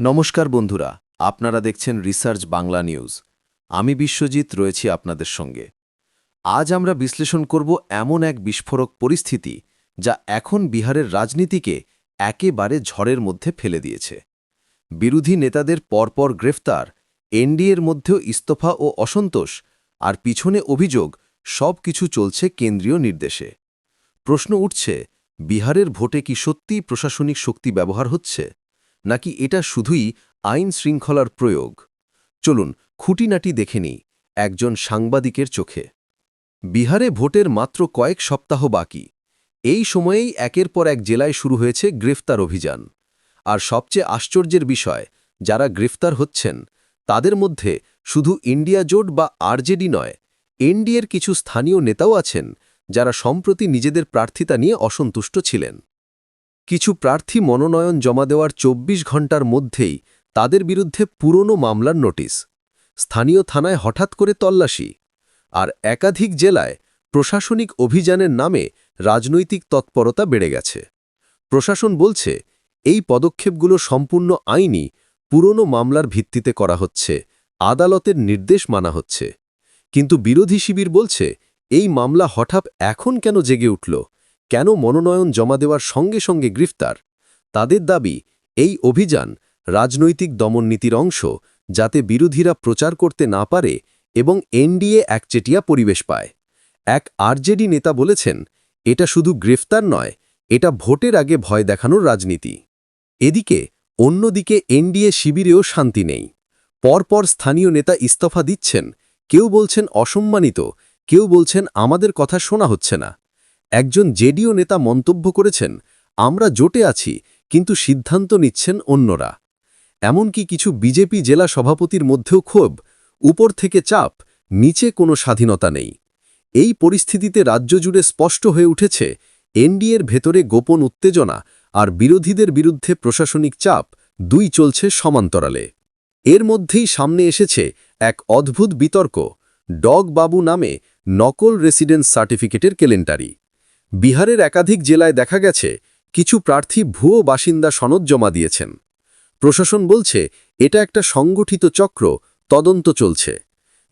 নমস্কার বন্ধুরা, আপনারা দেখছেন রিসার্চ বাংলা নিউজ আমি বিশ্বজিৎ রয়েছি আপনাদের সঙ্গে। আজ আমরা বিশ্লেষণ করব এমন এক বিস্ফোরক পরিস্থিতি যা এখন বিহারের রাজনীতিকে একেবারে ঝড়ের মধ্যে ফেলে দিয়েছে। বিরোধী নেতাদের পরপর গ্রেফতার, এনডিএর মধ্যেও ইস্তফা ও অসন্তোষ, আর পিছনে অভিযোগ সব কিছু চলছে কেন্দ্রীয় নির্দেশে। প্রশ্ন উঠছে, বিহারের ভোটে কি সত্যিই প্রশাসনিক শক্তি ব্যবহার হচ্ছে? নাকি এটা শুধুই আইন শৃঙ্খলার প্রয়োগ? চলুন খুঁটিনাটি দেখে নিই একজন সাংবাদিকের চোখে। বিহারে ভোটের মাত্র কয়েক সপ্তাহ বাকি। এই সময়েই একের পর এক জেলায় শুরু হয়েছে গ্রেফতার অভিযান। আর সবচেয়ে আশ্চর্যের বিষয়, যারা গ্রেফতার হচ্ছেন, তাদের মধ্যে শুধু ইন্ডিয়া জোট বা আরজেডি নয়, এনডিএর কিছু স্থানীয় নেতাও আছেন, যারা সম্প্রতি নিজেদের প্রার্থিতা নিয়ে অসন্তুষ্ট ছিলেন। কিছু প্রার্থী মনোনয়ন জমা দেওয়ার ২৪ ঘণ্টার মধ্যেই তাদের বিরুদ্ধে পুরনো মামলার নোটিশ। স্থানীয় থানায় হঠাৎ করে তল্লাশি। আর একাধিক জেলায় প্রশাসনিক অভিযানের নামে রাজনৈতিক তৎপরতা বেড়ে গেছে। প্রশাসন বলছে, এই পদক্ষেপগুলো সম্পূর্ণ আইনি, পুরনো মামলার ভিত্তিতে করা হচ্ছে, আদালতের নির্দেশ মানা হচ্ছে। কিন্তু বিরোধী শিবির বলছে, এই মামলা হঠাৎ এখন কেন জেগে উঠল? কেন মনোনয়ন জমা দেওয়ার সঙ্গে সঙ্গে গ্রেফতার? তাদের দাবি, এই অভিযান রাজনৈতিক দমননীতির অংশ যাতে বিরোধীরা প্রচার করতে না পারে এবং এনডিএ একচেটিয়া পরিবেশ পায়। এক আরজেডি নেতা বলেছেন, এটা শুধু গ্রেফতার নয়, এটা ভোটের আগে ভয় দেখানোর রাজনীতি। এদিকে, অন্যদিকে এনডিএ শিবিরেও শান্তি নেই। পরপর স্থানীয় নেতা ইস্তফা দিচ্ছেন, কেউ বলছেন অসম্মানিত, কেউ বলছেন আমাদের কথা শোনা হচ্ছে না। একজন জেডিও নেতা মন্তব্য করেছেন, আমরা জোটে আছি, কিন্তু সিদ্ধান্ত নিচ্ছেন অন্যরা। এমনকি কিছু বিজেপি জেলা সভাপতির মধ্যেও ক্ষোভ, উপর থেকে চাপ, নিচে কোনো স্বাধীনতা নেই। এই পরিস্থিতিতে রাজ্য জুড়ে স্পষ্ট হয়ে উঠেছে, এনডিএর ভেতরে গোপন উত্তেজনা আর বিরোধীদের বিরুদ্ধে প্রশাসনিক চাপ দুই চলছে সমান্তরালে। এর মধ্যেই সামনে এসেছে এক অদ্ভুত বিতর্ক ডগ বাবু নামে নকল রেসিডেন্স সার্টিফিকেটের কেলেন্টারি বিহারের একাধিক জেলায় দেখা গেছে, কিছু প্রার্থী ভুয়ো বাসিন্দা সনদ জমা দিয়েছেন। প্রশাসন বলছে, এটা একটা সংগঠিত চক্র, তদন্ত চলছে।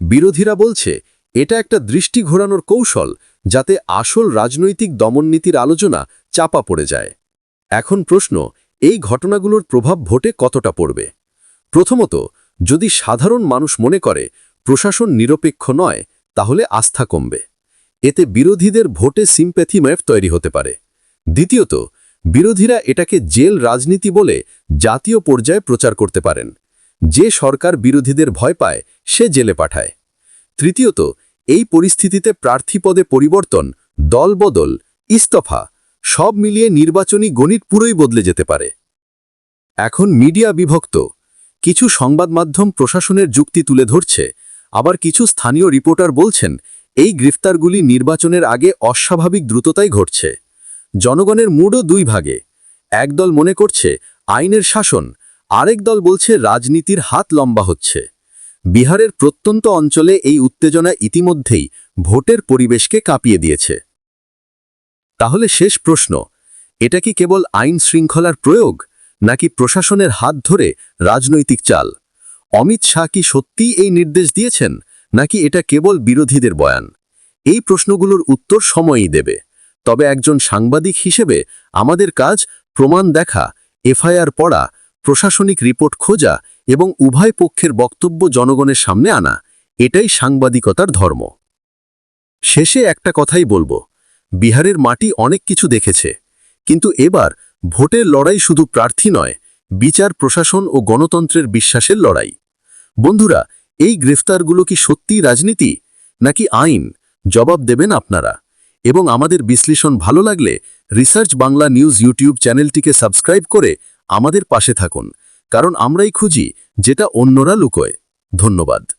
বিরোধীরা বলছে, এটা একটা দৃষ্টি ঘোরানোর কৌশল, যাতে আসল রাজনৈতিক দমননীতির আলোচনা চাপা পড়ে যায়। এখন প্রশ্ন, এই ঘটনাগুলোর প্রভাব ভোটে কতটা পড়বে? প্রথমত, যদি সাধারণ মানুষ মনে করে, প্রশাসন নিরপেক্ষ নয়, তাহলে আস্থা কমবে। এতে বিরোধীদের ভোটে সিম্প্যাথি ম্যাপ তৈরি হতে পারে। দ্বিতীয়ত, বিরোধীরা এটাকে জেল রাজনীতি বলে জাতীয় পর্যায়ে প্রচার করতে পারেন। যে সরকার বিরোধীদের ভয় পায়, সে জেলে পাঠায়। তৃতীয়ত, এই পরিস্থিতিতে প্রার্থীপদে পরিবর্তন দলবদল ইস্তফা, সব মিলিয়ে নির্বাচনী গণিত পুরোই বদলে যেতে পারে। এখন মিডিয়া বিভক্ত। কিছু সংবাদ মাধ্যম প্রশাসনের যুক্তি তুলে ধরছে, আবার কিছু স্থানীয় রিপোর্টার বলছেন এই গ্রেফতারগুলি নির্বাচনের আগে অস্বাভাবিক দ্রুততাই ঘটছে। জনগণের মুডও দুই ভাগে। একদল মনে করছে আইনের শাসন, আরেক দল বলছে রাজনীতির হাত লম্বা হচ্ছে। বিহারের প্রত্যন্ত অঞ্চলে এই উত্তেজনা ইতিমধ্যেই ভোটের পরিবেশকে কাঁপিয়ে দিয়েছে। তাহলে শেষ প্রশ্ন, এটা কি কেবল আইন শৃঙ্খলার প্রয়োগ, নাকি প্রশাসনের হাত ধরে রাজনৈতিক চাল? অমিত শাহ কি সত্যিই এই নির্দেশ দিয়েছেন? নাকি এটা কেবল বিরোধীদের বয়ান? এই প্রশ্নগুলোর উত্তর সময়ই দেবে। তবে একজন সাংবাদিক হিসেবে আমাদের কাজ প্রমাণ দেখা, এফআইআর পড়া, প্রশাসনিক রিপোর্ট খোঁজা এবং উভয় পক্ষের বক্তব্য জনগণের সামনে আনা, এটাই সাংবাদিকতার ধর্ম। শেষে একটা কথাই বলব, বিহারের মাটি অনেক কিছু দেখেছে, কিন্তু এবার ভোটের লড়াই শুধু প্রার্থী নয়, বিচার, প্রশাসন ও গণতন্ত্রের বিশ্বাসের লড়াই। বন্ধুরা এই গ্রেফতারগুলো কি সত্যিই রাজনীতি? নাকি আইন? জবাব দেবেন আপনারা। এবং আমাদের বিশ্লেষণ ভালো লাগলে রিসার্চ বাংলা নিউজ ইউটিউব চ্যানেলটিকে সাবস্ক্রাইব করে আমাদের পাশে থাকুন। কারণ আমরাই খুঁজি যেটা অন্যরা লুকোয়। ধন্যবাদ।